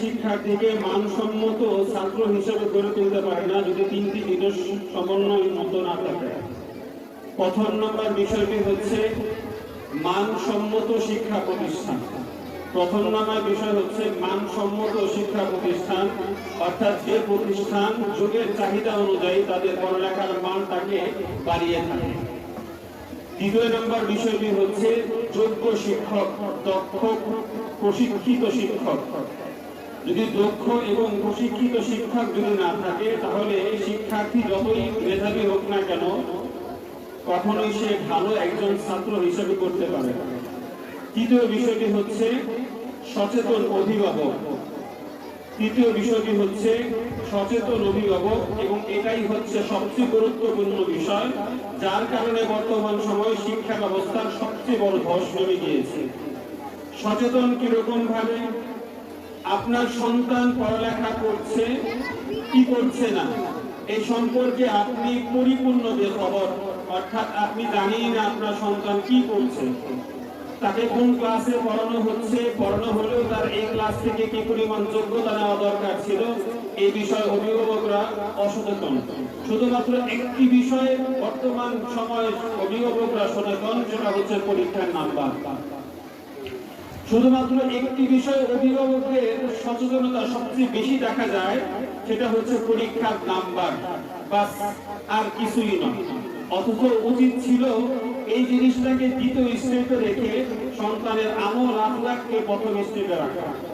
শিক্ষার্থীকে মানসম্মত ছাত্র হিসেবে গড়ে তুলতে পারে না যদি তিনটি জিনিস সমন্বয় মতো না থাকে। প্রথম নম্বর বিষয়টি হচ্ছে মানসম্মত শিক্ষা প্রতিষ্ঠান। প্রথম নম্বর বিষয় হচ্ছে মানসম্মত শিক্ষা প্রতিষ্ঠান, অর্থাৎ যে প্রতিষ্ঠান যুগের চাহিদা অনুযায়ী তাদের পড়ালেখার মানটাকে বাড়িয়ে থাকে। দ্বিতীয় নম্বর বিষয়টি হচ্ছে যোগ্য শিক্ষক, দক্ষ, প্রশিক্ষিত শিক্ষক। যদি দক্ষ এবং প্রশিক্ষিত শিক্ষক যদি না থাকে, তাহলে শিক্ষার্থী যতই মেধাবী হোক না কেন, কখনোই সে ভালো একজন ছাত্র হিসেবে করতে পারে তৃতীয় বিষয়টি হচ্ছে সচেতন অভিভাবক। তৃতীয় বিষয়টি হচ্ছে সচেতন অভিভাবক, এবং এটাই হচ্ছে সবচেয়ে গুরুত্বপূর্ণ বিষয়, যার কারণে বর্তমান সময়ে শিক্ষা ব্যবস্থার সবচেয়ে বড় ধস নেমে গিয়েছে। সচেতন কীরকম ভাবে? আপনার সন্তান পড়ালেখা করছে, কি করছে না? এই সম্পর্কে আপনি পরিপূর্ণ যে খবর, অর্থাৎ আপনি জানেন আপনার সন্তান কি করছে। তাকে কোন ক্লাসে পড়ানো হচ্ছে? পড়ানো হলেও তার এই ক্লাস থেকে কি পরিমাণ যোগ্যতা নেওয়া দরকার ছিল? এই বিষয়ে অভিভাবকরা অসচেতন। শুধুমাত্র একটি বিষয়ে বর্তমান সময়ে অভিভাবকরা সচেতন, সেটা হচ্ছে পরীক্ষার নাম্বার। শুধুমাত্র একটি বিষয়ে অভিভাবকদের সচেতনতা সবচেয়ে বেশি দেখা যায়, সেটা হচ্ছে পরীক্ষার নাম্বার। বাস, আর কিছুই নয়। অথচ উচিত ছিল এই জিনিসটাকে দ্বিতীয় স্টেপে রেখে সন্তানের আমল আখলাখকে প্রথম স্টেপে রাখা।